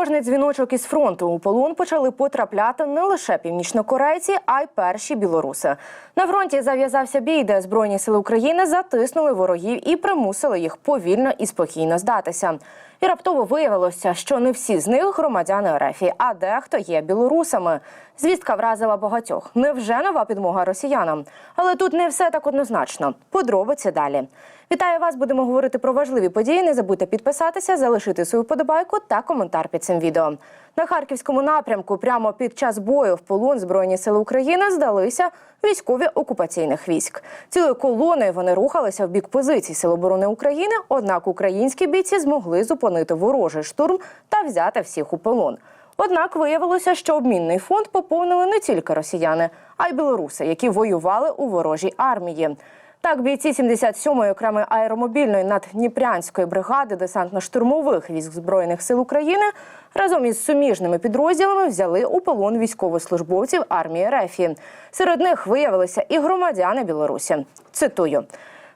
Тривожний дзвіночок із фронту у полон почали потрапляти не лише північнокорейці, а й перші білоруси. На фронті зав'язався бій, де збройні сили України затиснули ворогів і примусили їх повільно і спокійно здатися. І раптово виявилося, що не всі з них громадяни РФ, а дехто є білорусами. Звістка вразила багатьох. Невже нова підмога росіянам? Але тут не все так однозначно. Подробиці далі. Вітаю вас! Будемо говорити про важливі події. Не забудьте підписатися, залишити свою подобайку та коментар під цим відео. На харківському напрямку, прямо під час бою в полон Збройні сили України здалися військові окупаційних військ. Цілою колоною вони рухалися в бік позицій Сил оборони України. Однак українські бійці змогли зупинити ворожий штурм та взяти всіх у полон. Однак виявилося, що обмінний фонд поповнили не тільки росіяни, а й білоруси, які воювали у ворожій армії. Так, бійці 77-ї окремої аеромобільної наддніпрянської бригади десантно-штурмових військ збройних сил України разом із суміжними підрозділами взяли у полон військовослужбовців армії РФ. Серед них виявилися і громадяни Білорусі. Цитую.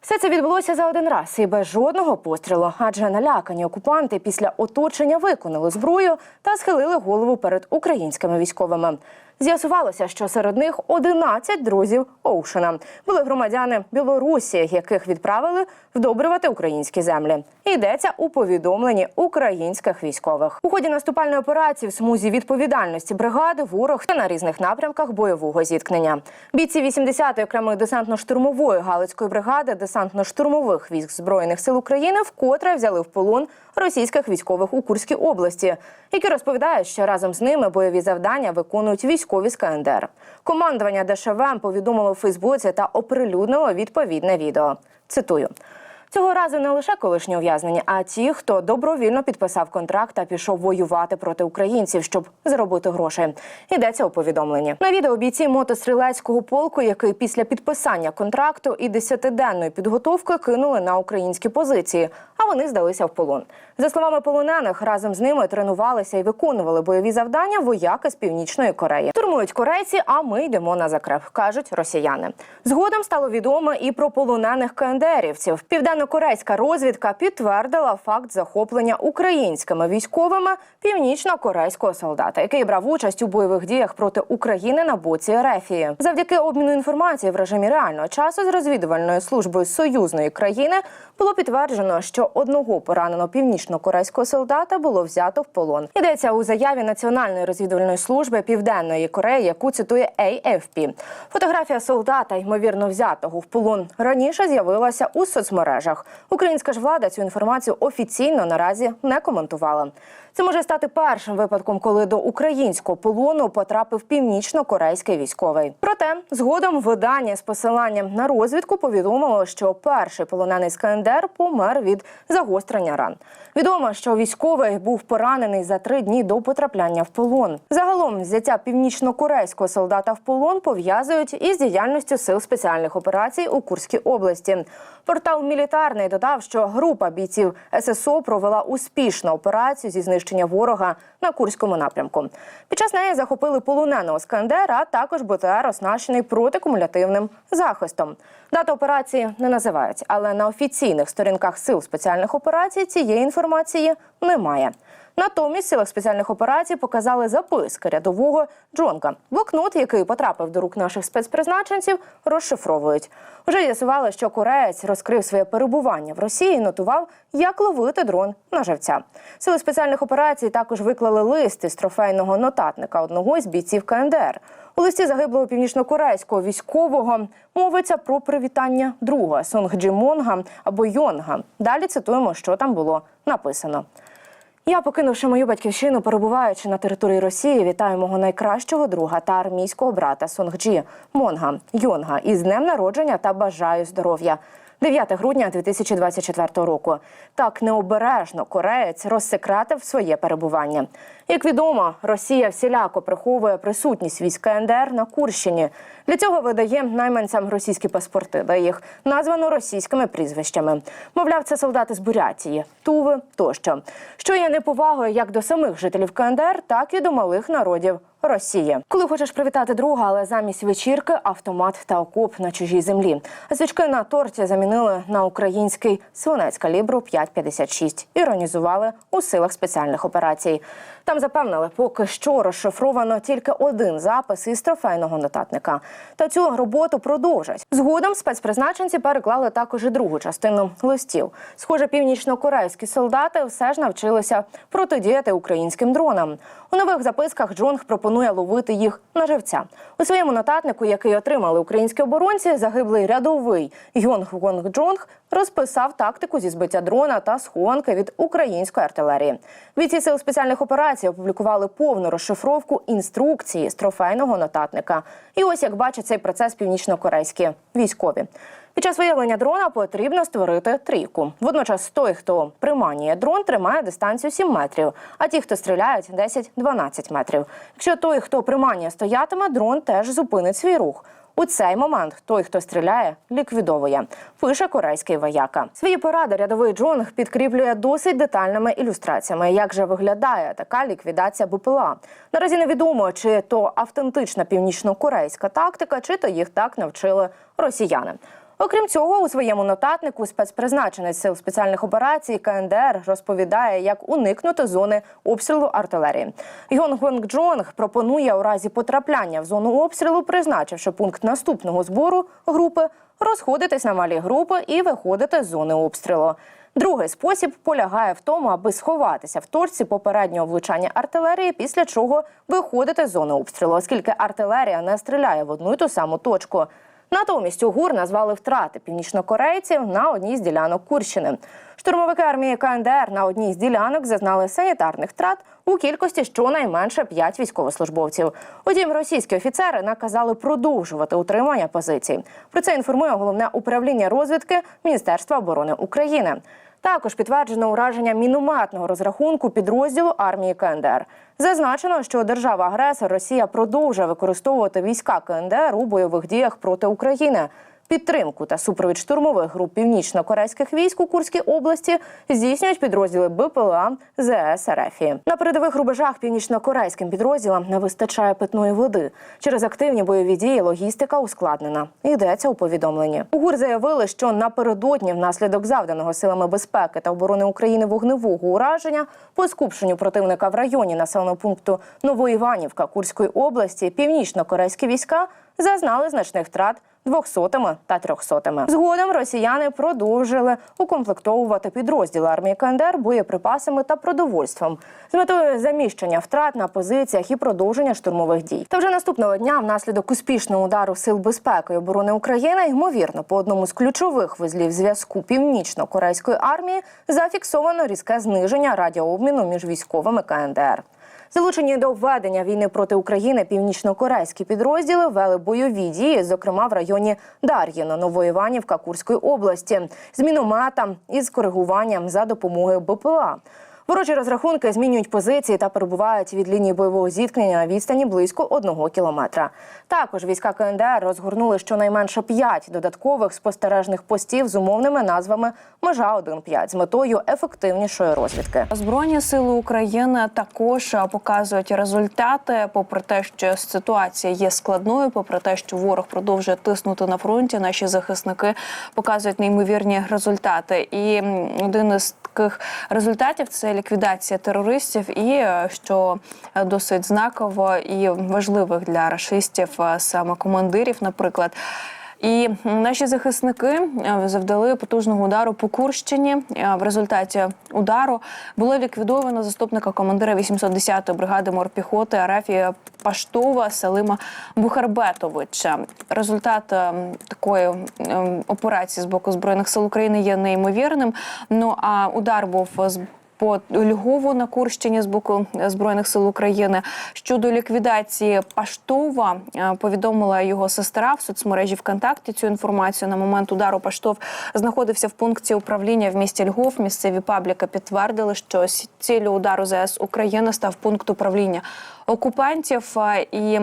Все це відбулося за один раз і без жодного пострілу, адже налякані окупанти після оточення виконали зброю та схилили голову перед українськими військовими. З'ясувалося, що серед них 11 друзів Оушена були громадяни Білорусі, яких відправили вдобрювати українські землі. Йдеться у повідомленні українських військових. У ході наступальної операції в смузі відповідальності бригади ворог та на різних напрямках бойового зіткнення. Бійці 80-ї окремої десантно-штурмової галицької бригади десантно-штурмових військ збройних сил України вкотре взяли в полон російських військових у Курській області, які розповідають, що разом з ними бойові завдання виконують військові з КНДР. Командування ДШВМ повідомило у Фейсбуці та оприлюднило відповідне відео. Цитую. Цього разу не лише колишні ув'язнені, а ті, хто добровільно підписав контракт та пішов воювати проти українців, щоб заробити гроші. Йдеться у повідомленні. На відео бійці мотострілецького полку, який після підписання контракту і десятиденної підготовки кинули на українські позиції, а вони здалися в полон. За словами полонених, разом з ними тренувалися і виконували бойові завдання вояки з північної Кореї. Турмують корейці, а ми йдемо на закреп, кажуть росіяни. Згодом стало відомо і про полонених КНДРівців. Південно-корейська розвідка підтвердила факт захоплення українськими військовими північно-корейського солдата, який брав участь у бойових діях проти України на боці Рефії. Завдяки обміну інформації в режимі реального часу з розвідувальною службою союзної країни було підтверджено, що одного пораненого північно-корейського солдата було взято в полон. Йдеться у заяві Національної розвідувальної служби Південної Кореї, яку цитує AFP. Фотографія солдата, ймовірно, взятого в полон раніше з'явилася у соцмережах. Українська ж влада цю інформацію офіційно наразі не коментувала. Це може стати першим випадком, коли до українського полону потрапив північно-корейський військовий. Проте згодом видання з посиланням на розвідку повідомило, що перший полонений з КНДР помер від загострення ран. Відомо, що військовий був поранений за три дні до потрапляння в полон. Загалом взяття північно-корейського солдата в полон пов'язують із діяльністю сил спеціальних операцій у Курській області. Портал Мілітарний додав, що група бійців ССО провела успішну операцію зі знищення ворога на Курському напрямку. Під час неї захопили полоненого Скандер, а також БТР, оснащений протикумулятивним захистом. Дата операції не називають, але на офіційних сторінках сил спеціальних операцій цієї інформації немає. Натомість силах спеціальних операцій показали записки рядового Джонка. Блокнот, який потрапив до рук наших спецпризначенців, розшифровують. Вже з'ясували, що кореєць розкрив своє перебування в Росії і нотував, як ловити дрон на живця. Сили спеціальних операцій також виклали лист із трофейного нотатника одного з бійців КНДР. У листі загиблого північнокорейського військового мовиться про привітання друга Сонгджі Монга або Йонга. Далі цитуємо, що там було написано. Я, покинувши мою батьківщину, перебуваючи на території Росії, вітаю мого найкращого друга та армійського брата Сонгджі Монга Йонга із днем народження та бажаю здоров'я. 9 грудня 2024 року. Так необережно кореєць розсекретив своє перебування. Як відомо, Росія всіляко приховує присутність військ КНДР на Курщині. Для цього видає найманцям російські паспорти, де їх названо російськими прізвищами. Мовляв, це солдати з Бурятії, Туви тощо, що є неповагою як до самих жителів КНДР, так і до малих народів Росії. Коли хочеш привітати друга, але замість вечірки автомат та окоп на чужій землі. А свічки на торті замінили на український свинець калібру 5,56. Іронізували у силах спеціальних операцій. Та Там запевнили, поки що розшифровано тільки один запис із трофейного нотатника. Та цю роботу продовжать. Згодом спецпризначенці переклали також і другу частину листів. Схоже, північно-корейські солдати все ж навчилися протидіяти українським дронам. У нових записках Джонг пропонує ловити їх на живця. У своєму нотатнику, який отримали українські оборонці, загиблий рядовий Йонг Вонг Джонг розписав тактику зі збиття дрона та схованки від української артилерії. Бійці сил спеціальних операцій опублікували повну розшифровку інструкції з трофейного нотатника. І ось як бачать цей процес північно-корейські військові. Під час виявлення дрона потрібно створити трійку. Водночас той, хто приманює дрон, тримає дистанцію 7 метрів, а ті, хто стріляють, 10-12 метрів. Якщо той, хто приманює, стоятиме, дрон теж зупинить свій рух. У цей момент той, хто стріляє, ліквідовує. Пише корейський вояка. Свої поради рядовий Джонг підкріплює досить детальними ілюстраціями. Як же виглядає така ліквідація БПЛА? Наразі невідомо, чи то автентична північно-корейська тактика, чи то їх так навчили росіяни. Окрім цього, у своєму нотатнику спецпризначенець сил спеціальних операцій КНДР розповідає, як уникнути зони обстрілу артилерії. Йон Гонг Джонг пропонує у разі потрапляння в зону обстрілу, призначивши пункт наступного збору групи, розходитись на малі групи і виходити з зони обстрілу. Другий спосіб полягає в тому, аби сховатися в точці попереднього влучання артилерії, після чого виходити з зони обстрілу, оскільки артилерія не стріляє в одну й ту саму точку. Натомість у ГУР назвали втрати північнокорейців на одній з ділянок Курщини. Штурмовики армії КНДР на одній з ділянок зазнали санітарних втрат у кількості щонайменше 5 військовослужбовців. Утім, російські офіцери наказали продовжувати утримання позицій. Про це інформує головне управління розвідки Міністерства оборони України. Також підтверджено ураження мінометного розрахунку підрозділу армії КНДР. Зазначено, що держава-агресор Росія продовжує використовувати війська КНДР у бойових діях проти України. Підтримку та супровід штурмових груп північно-корейських військ у Курській області здійснюють підрозділи БПЛА ЗС РФ. На передових рубежах північно-корейським підрозділам не вистачає питної води. Через активні бойові дії логістика ускладнена. Йдеться у повідомленні. У ГУР заявили, що напередодні, внаслідок завданого силами безпеки та оборони України вогневого ураження, по скупченню противника в районі населеного пункту Новоіванівка Курської області, північно-корейські війська зазнали значних втрат. Двохсотими та трьохсотими. Згодом росіяни продовжили укомплектовувати підрозділи армії КНДР боєприпасами та продовольством з метою заміщення втрат на позиціях і продовження штурмових дій. Та вже наступного дня, внаслідок успішного удару сил безпеки і оборони України, ймовірно, по одному з ключових вузлів зв'язку північно-корейської армії зафіксовано різке зниження радіообміну між військовими КНДР. Залучені до введення війни проти України північно-корейські підрозділи вели бойові дії, зокрема в районі Дар'їна, Новоіванівка Курської області, з мінометом із коригуванням за допомогою БПЛА. Ворожі розрахунки змінюють позиції та перебувають від лінії бойового зіткнення на відстані близько одного кілометра. Також війська КНДР розгорнули щонайменше п'ять додаткових спостережних постів з умовними назвами Межа 1-5» з метою ефективнішої розвідки. Збройні сили України також показують результати, попри те, що ситуація є складною, попри те, що ворог продовжує тиснути на фронті. Наші захисники показують неймовірні результати. І один із таких результатів це ліквідація терористів, і е, що е, досить знаково і важливих для рашистів е, саме командирів, наприклад. І наші захисники е, завдали потужного удару по Курщині. Е, В результаті удару було ліквідовано заступника командира 810-ї бригади морпіхоти Арафія Паштова Салима Бухарбетовича. Результат е, такої операції з боку збройних сил України є неймовірним. Ну а удар був з по Львову на Курщині з боку збройних сил України щодо ліквідації Паштова е, повідомила його сестра в соцмережі ВКонтакті. Цю інформацію на момент удару Паштов знаходився в пункті управління в місті Львов. Місцеві пабліки підтвердили, що ціллю удару ЗС України став пункт управління окупантів. е, І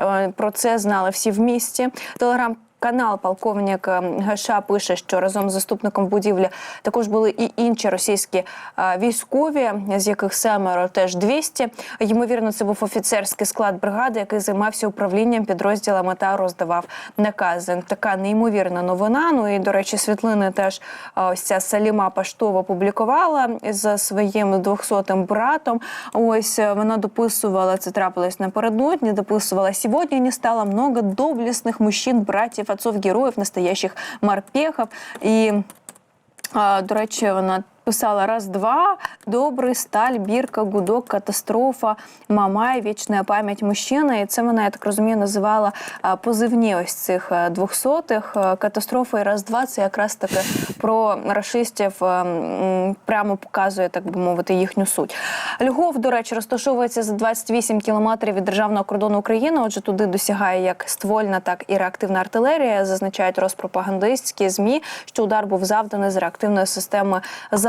е, про це знали всі в місті. Телеграм Канал полковник е, ГШ пише, що разом з заступником будівлі також були і інші російські е, військові, з яких семеро теж 200. Ймовірно, це був офіцерський склад бригади, який займався управлінням підрозділами та роздавав накази. Така неймовірна новина. Ну і до речі, світлини теж е, ось ця Саліма Паштова публікувала з своїм 200-м братом. Ось е, вона дописувала це трапилось напередодні. Дописувала сьогодні не стало много доблесних мужчин, братів, отцов героїв, настоящих морпехов. А, до речі, вона писала раз-два, добрий, сталь, бірка, гудок, катастрофа, мамай, вічна пам'ять мужчини. І це вона, я так розумію, називала позивні ось цих двохсотих. Катастрофа і раз-два це якраз таки про рашистів прямо показує, так би мовити, їхню суть. Львов, до речі, розташовується за 28 кілометрів від державного кордону України. Отже, туди досягає як ствольна, так і реактивна артилерія. Зазначають розпропагандистські змі, що удар був завданий з реактивної системи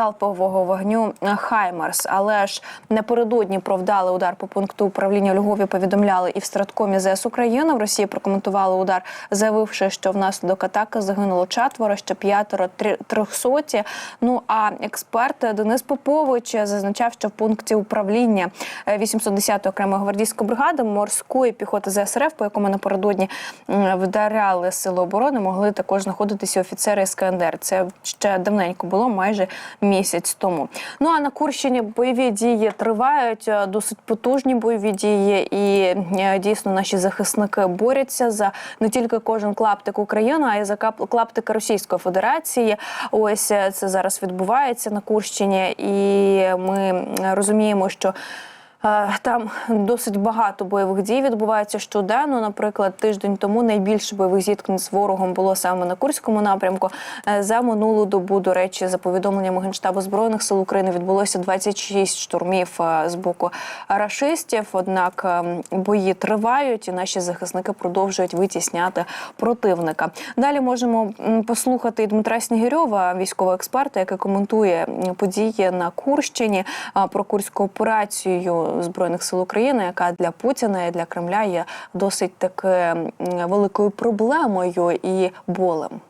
залпового вогню Хаймарс. Але ж напередодні про вдалий удар по пункту управління Львові повідомляли і в Страткомі ЗС України. В Росії прокоментували удар, заявивши, що внаслідок атаки загинуло четверо, ще п'ятеро трьохсоті. Ну а експерт Денис Попович зазначав, що в пункті управління е, 810-ї окремої гвардійської бригади морської піхоти ЗСРФ, по якому напередодні вдаряли сили оборони, могли також знаходитися офіцери СКНДР. Це ще давненько було, майже місяць тому. Ну а на Курщині бойові дії тривають, е, досить потужні бойові дії, і е, дійсно наші захисники борються за не тільки кожен клаптик України, а й за клаптики Російської Федерації. Ось е, це зараз відбувається на Курщині, і ми розуміємо, що. Е, Там досить багато бойових дій відбувається щоденно. Наприклад, тиждень тому найбільше бойових зіткнень з ворогом було саме на Курському напрямку. Е, За минулу добу, до речі, за повідомленнями Генштабу збройних сил України відбулося 26 штурмів е, з боку рашистів. Однак е, бої тривають, і наші захисники продовжують витісняти противника. Далі можемо послухати Дмитра Снігирьова, військового експерта, який коментує події на Курщині про курську операцію збройних сил України, яка для Путіна і для Кремля є досить таки великою проблемою і болем.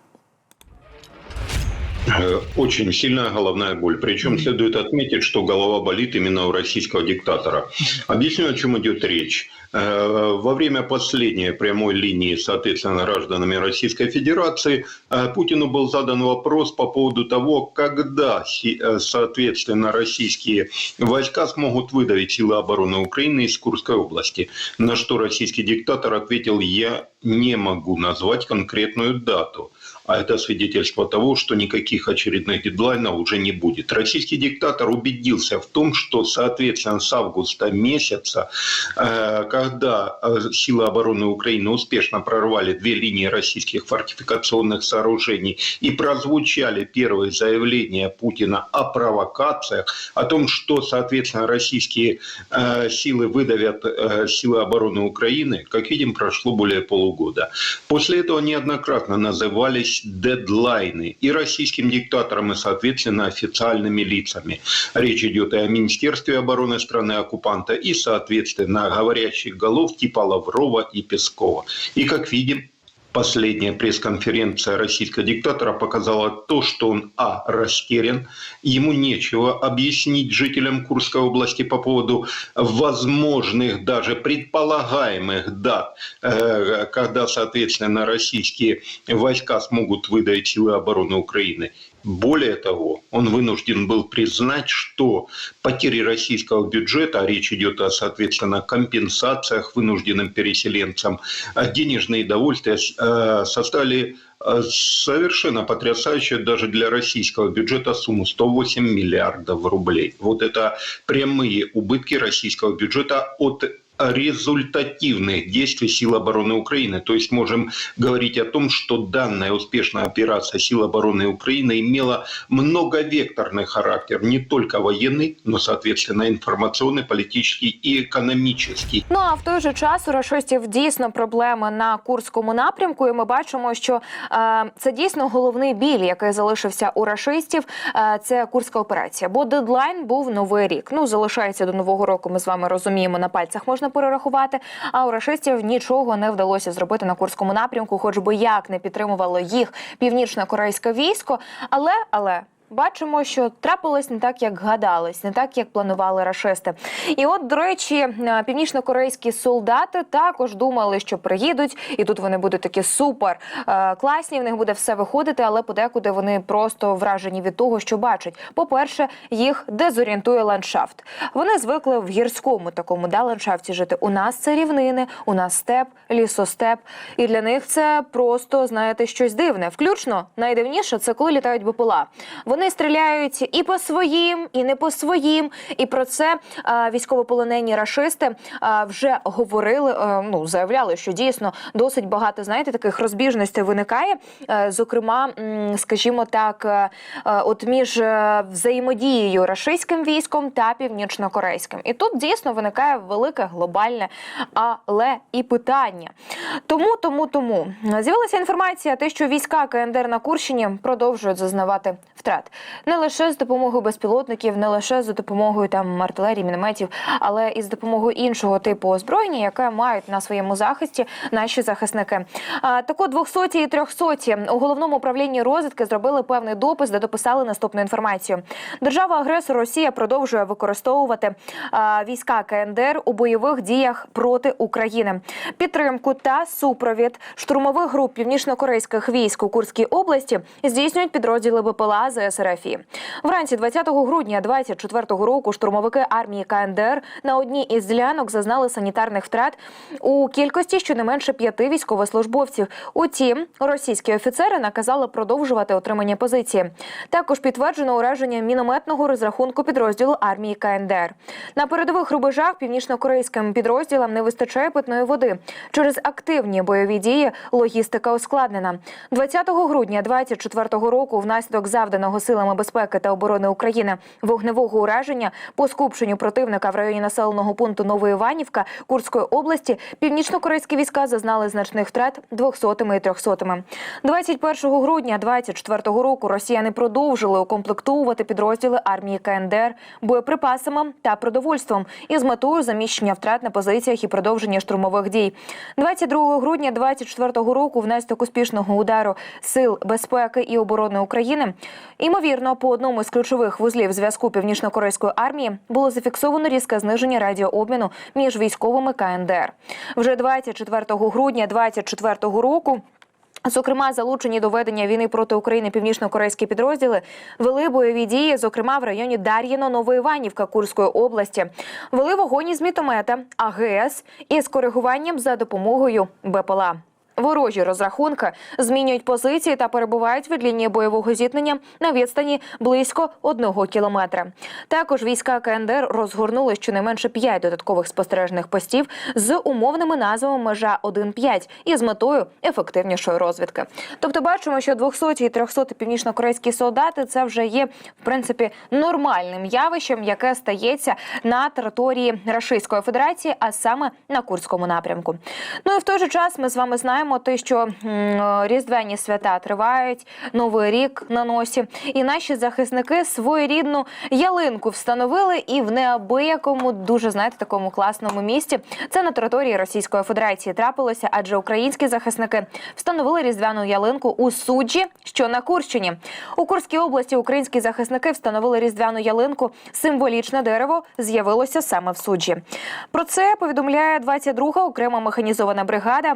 Э, Очень сильная головная боль. Причем следует отметить, что голова болит именно у российского диктатора. Объясню, о чем идет речь. Э, Во время последней прямой линии, соответственно, гражданами Российской Федерации, э, Путину был задан вопрос по поводу того, когда, соответственно, российские войска смогут выдавить силы обороны Украины из Курской области. На что российский диктатор ответил, я не могу назвать конкретную дату. А это свидетельство того, что никаких очередных дедлайнов уже не будет. Российский диктатор убедился в том, что, соответственно, с августа месяца, э, когда э, силы обороны Украины успешно прорвали две линии российских фортификационных сооружений и прозвучали первые заявления Путина о провокациях, о том, что, соответственно, российские э, силы выдавят силы обороны Украины, как видим, прошло более полугода. После этого неоднократно назывались дедлайны и российским диктатором, и, соответственно, официальными лицами. Речь идет и о Министерстве обороны страны-оккупанта, и, соответственно, говорящих голов типа Лаврова и Пескова. И, как видим, Последняя пресс-конференция российского диктатора показала то, что он, а, растерян, ему нечего объяснить жителям Курской области по поводу возможных, даже предполагаемых дат, э, когда, соответственно, российские войска смогут выдать силы обороны Украины. Более того, он вынужден был признать, что потери российского бюджета, а речь идет о, соответственно, компенсациях вынужденным переселенцам, денежные довольствия составили э, совершенно потрясающую даже для российского бюджета сумму 108 миллиардов рублей. Вот это прямые убытки российского бюджета от результативных действий сил обороны Украины. То есть можем говорить о том, что данная успешная операция сил обороны Украины имела многовекторный характер, не только военный, но, соответственно, информационный, политический и экономический. Ну а в той же час у рашистів дійсно проблеми на курському напрямку, і ми бачимо, що е, це дійсно головний біль, який залишився у рашистів. Е, це курська операція. Бо дедлайн був новий рік. Ну залишається до нового року. Ми з вами розуміємо, на пальцях можна перерахувати. А у рашистів нічого не вдалося зробити на курському напрямку, хоч би як не підтримувало їх північно-корейське військо. Але але. Бачимо, що трапилось не так, як гадалось, не так, як планували рашисти. І от, до речі, е, північно-корейські солдати також думали, що приїдуть, і тут вони будуть такі супер е, класні. В них буде все виходити, але подекуди вони просто вражені від того, що бачать. По-перше, їх дезорієнтує ландшафт. Вони звикли в гірському такому да, ландшафті жити. У нас це рівнини, у нас степ, лісостеп. І для них це просто знаєте щось дивне. Включно найдивніше це коли літають БПЛА. Вони стріляють і по своїм, і не по своїм. І про це е, військовополонені рашисти е, вже говорили. е, ну заявляли, що дійсно досить багато знаєте таких розбіжностей виникає. Е, зокрема, скажімо так, е, от між взаємодією рашистським військом та північнокорейським. І тут дійсно виникає велике глобальне але і питання. Тому, тому, тому з'явилася інформація, те, що війська КНДР на Курщині продовжують зазнавати втрат не лише з допомогою безпілотників, не лише за допомогою там артилерії, мінометів, але і з допомогою іншого типу озброєння, яке мають на своєму захисті наші захисники. А, так от 200 і 300 у головному управлінні розвідки зробили певний допис, де дописали наступну інформацію. Держава-агресор Росія продовжує використовувати а, війська КНДР у бойових діях проти України. Підтримку та супровід штурмових груп північно-корейських військ у Курській області здійснюють підрозділи БПЛА ЗСРФІ. Вранці 20 грудня 24 року штурмовики армії КНДР на одній із ділянок зазнали санітарних втрат у кількості щонайменше п'яти військовослужбовців. Утім, російські офіцери наказали продовжувати отримання позиції. Також підтверджено ураження мінометного розрахунку підрозділу армії КНДР. На передових рубежах північно-корейським підрозділам не вистачає питної води. Через активні бойові дії логістика ускладнена. 20 грудня 24 року внаслідок завданого силами безпеки та оборони України вогневого ураження по скупченню противника в районі населеного пункту Новоіванівка Курської області північно-корейські війська зазнали значних втрат 200-ми і 300-ми. 21 грудня 24 року росіяни продовжили укомплектовувати підрозділи армії КНДР боєприпасами та продовольством із метою заміщення втрат на позиціях і продовження штурмових дій. 22 грудня 24 року внаслідок успішного удару сил безпеки і оборони України Імовірно, по одному з ключових вузлів зв'язку північно-корейської армії було зафіксовано різке зниження радіообміну між військовими КНДР. Вже 24 грудня 24 року. Зокрема, залучені до ведення війни проти України північно-корейські підрозділи вели бойові дії, зокрема в районі Дар'їно Новоіванівка Курської області. Вели вогонь із мітомета АГС із коригуванням за допомогою БПЛА. Ворожі розрахунки змінюють позиції та перебувають від лінії бойового зіткнення на відстані близько одного кілометра. Також війська КНДР розгорнули щонайменше п'ять додаткових спостережних постів з умовними назвами межа 1-5 і з метою ефективнішої розвідки. Тобто, бачимо, що 200 і 300 північно-корейські солдати це вже є в принципі нормальним явищем, яке стається на території Рашистської Федерації, а саме на Курському напрямку. Ну і в той же час ми з вами знаємо те, що різдвяні свята тривають, новий рік на носі, і наші захисники своєрідну ялинку встановили і в неабиякому, дуже знаєте, такому класному місці. Це на території Російської Федерації трапилося, адже українські захисники встановили різдвяну ялинку у суджі, що на Курщині. У Курській області українські захисники встановили різдвяну ялинку. Символічне дерево з'явилося саме в суджі. Про це повідомляє 22-га окрема механізована бригада.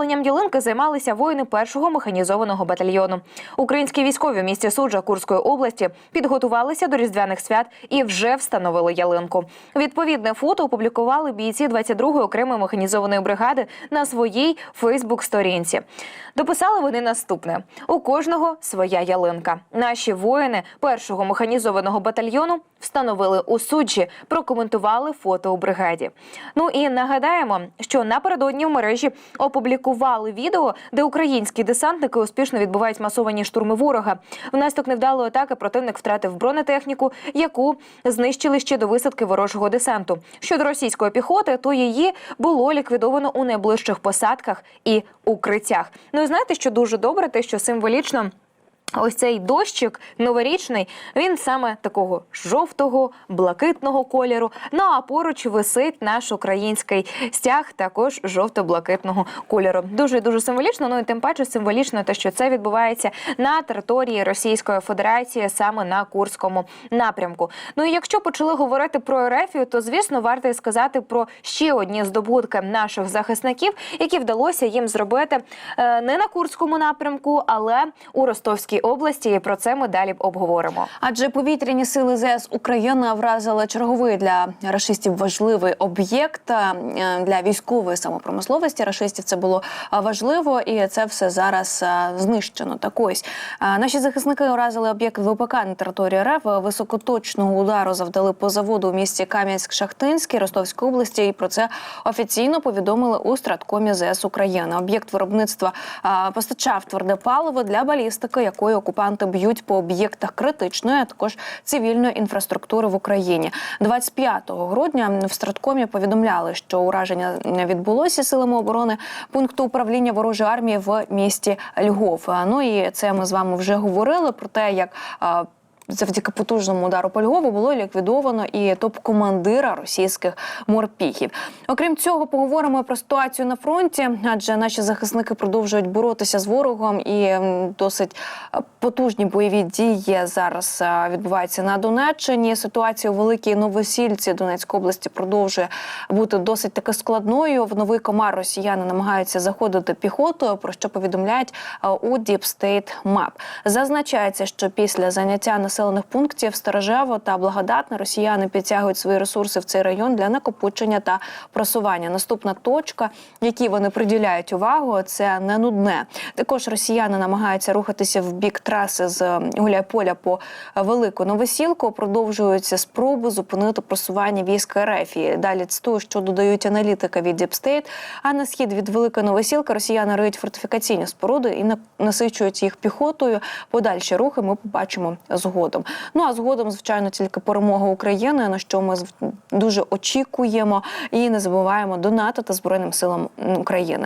Встановленням ялинки займалися воїни першого механізованого батальйону. Українські військові в місті суджа Курської області підготувалися до різдвяних свят і вже встановили ялинку. Відповідне фото опублікували бійці 22-ї окремої механізованої бригади на своїй Фейсбук-сторінці. Дописали вони наступне: у кожного своя ялинка. Наші воїни першого механізованого батальйону встановили у суджі, прокоментували фото у бригаді. Ну і нагадаємо, що напередодні в мережі опублікували відео, де українські десантники успішно відбувають масовані штурми ворога. Внаслідок невдалої атаки противник втратив бронетехніку, яку знищили ще до висадки ворожого десанту. Щодо російської піхоти, то її було ліквідовано у найближчих посадках і укриттях. Ну і знаєте, що дуже добре, те, що символічно. Ось цей дощик новорічний, він саме такого жовтого, блакитного кольору. Ну а поруч висить наш український стяг, також жовто-блакитного кольору. Дуже дуже символічно. Ну і тим паче символічно, те, що це відбувається на території Російської Федерації, саме на Курському напрямку. Ну і якщо почали говорити про Ерефію, то звісно варто сказати про ще одні здобутки наших захисників, які вдалося їм зробити е, не на Курському напрямку, але у Ростовській області. І про це ми далі обговоримо. Адже повітряні сили ЗС України вразили черговий для рашистів важливий об'єкт е, для військової самопромисловості. Рашистів це було е, важливо, і це все зараз е, знищено. Так ось наші захисники уразили об'єкт ВПК на території РФ. Високоточного удару завдали по заводу у місті Кам'янськ-Шахтинський Ростовської області. І про це офіційно повідомили у Страткомі ЗС України. Об'єкт виробництва постачав тверде паливо для балістики, якою окупанти б'ють по об'єктах критичної, а також цивільної інфраструктури в Україні. 25 грудня в Страткомі повідомляли, що ураження відбулося силами оборони пункту управління ворожої армії в місті Львов. Ну і це ми з вами вже говорили про те, як. А, Завдяки потужному удару по Львову було ліквідовано і топ-командира російських морпіхів. Окрім цього, поговоримо про ситуацію на фронті, адже наші захисники продовжують боротися з ворогом, і досить потужні бойові дії зараз відбуваються на Донеччині. Ситуація у великій новосільці Донецької області продовжує бути досить таки складною. В новий комар росіяни намагаються заходити піхотою, про що повідомляють у Deep State Map. Зазначається, що після заняття населених пунктів Сторожево та Благодатне росіяни підтягують свої ресурси в цей район для накопичення та просування. Наступна точка, якій вони приділяють увагу, це не нудне. Також росіяни намагаються рухатися в бік траси з Гуляйполя по велику новосілку. Продовжуються спроби зупинити просування військ РФ. І Далі цитую, що додають аналітика від State. А на схід від Великої Новосілки росіяни риють фортифікаційні споруди і на- насичують їх піхотою. Подальші рухи ми побачимо згодом. Ну а згодом, звичайно, тільки перемога України, на що ми дуже очікуємо, і не забуваємо донатити Збройним силам України.